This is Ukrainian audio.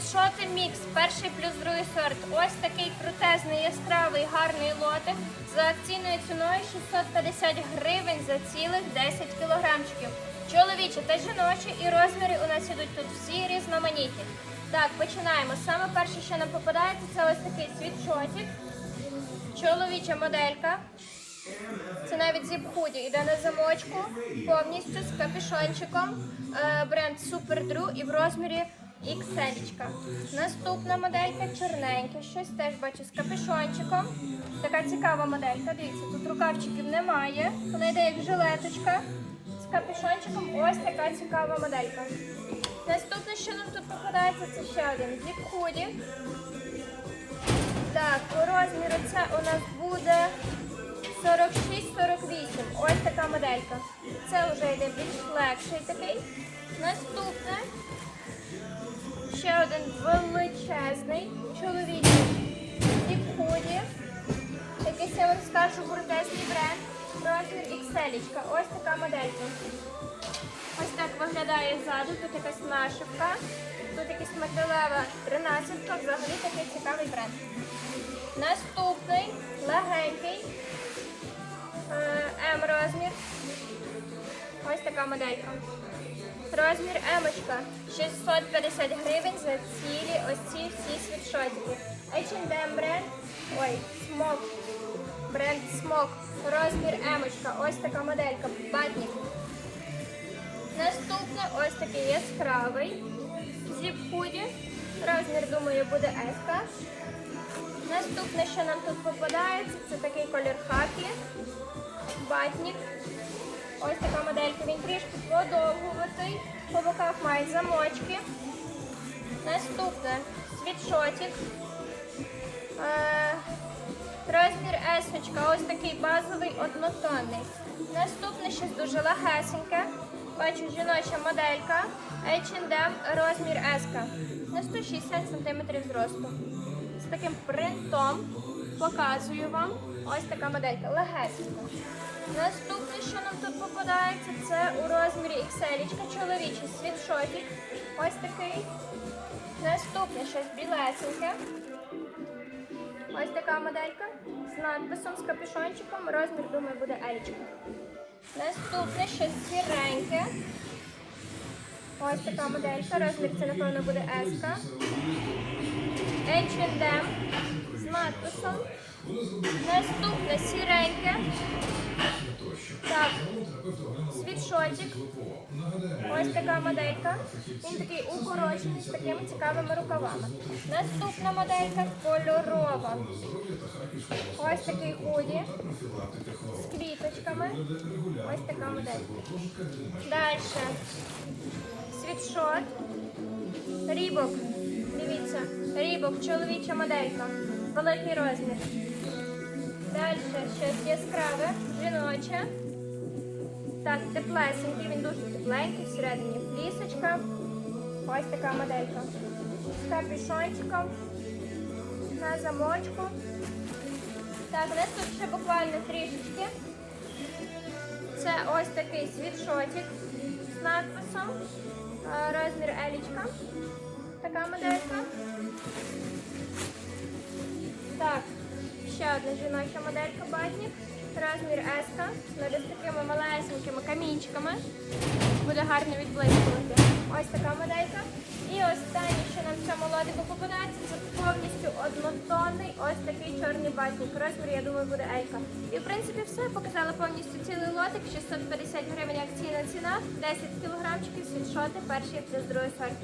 Світшоти мікс, перший плюс другий сорт. Ось такий крутезний, яскравий, гарний лотик за акційною ціною 650 гривень за цілих 10 кілограмчиків. Чоловічі та жіночі і розміри у нас ідуть тут всі різноманітні. Так, починаємо. Саме перше, що нам попадається, це ось такий світшотик. Чоловіча моделька. Це навіть зіп худі іде на замочку повністю з капюшончиком. Е, Бренд Super Drew і в розмірі XL. Наступна моделька чорненьке, щось теж бачу з капюшончиком. Така цікава моделька. Дивіться, тут рукавчиків немає. Вона йде як жилеточка з капюшончиком. Ось така цікава моделька. Наступне, що нам тут попадається, це ще один зіп худі. Так, по розміру це у нас буде 46-48. Ось така моделька. Це вже йде більш легший такий. Наступне. Ще один величезний чоловічий зіп худі. Якийсь я вам скажу крутесний бренд. Розмір XL. Ось така моделька. Ось так виглядає ззаду. Тут якась нашивка. Тут якась металева 13 Взагалі такий цікавий бренд. Наступний легенький. Е, М розмір. Ось така моделька. Розмір Емочка 650 гривень за цілі ось ці всі світшотики. H&M бренд. Ой, смок. Бренд смок. Розмір Емочка. Ось така моделька. Батник. Наступне ось такий яскравий. Зіп худі. Розмір, думаю, буде S. Наступне, що нам тут попадається, це такий колір хакі. Батник. Ось така моделька. Він трішки подовгуватий. По боках має замочки. Наступне світшотик. Е, розмір S. Ось такий базовий однотонний. Наступне щось дуже легесеньке. Бачу жіноча моделька. H&M розмір S. На 160 см зросту. З таким принтом показую вам. Ось така моделька. Легесенька. Наступне, що нам тут попадається, це у розмірі XL, чоловічий світшотик. Ось такий. Наступне щось білесеньке. Ось така моделька з надписом, з капюшончиком. Розмір, думаю, буде L. Наступне щось сіреньке. Ось така моделька. Розмір це, напевно, буде S. H&M з надписом. Наступне сіреньке. Так, світшотик. Ось така моделька. Він такий укорочений з такими цікавими рукавами. Наступна моделька кольорова. Ось такий худі з квіточками. Ось така моделька. Далі. Світшот. Рібок. Дивіться. Рібок, чоловіча моделька. Великий розмір. Далі щось яскраве, жіноче. Так, теплесенький, він дуже тепленький, всередині флісочка. Ось така моделька. З капюшончиком на замочку. Так, у нас тут ще буквально трішечки. Це ось такий світшотик з надписом. Розмір Елічка. Така моделька. Так, ще одна жіноча моделька батник. Розмір S, але з такими малесенькими камінчиками. Буде гарно відблискувати. Ось така моделька. І останнє, що нам в цьому лотику попадається, це повністю однотонний ось такий чорний батник. Розмір, я думаю, буде Елька. І в принципі все. Показала повністю цілий лотик, 650 гривень акційна ціна, 10 кілограмчиків, світшоти, перший плюс другий сорт.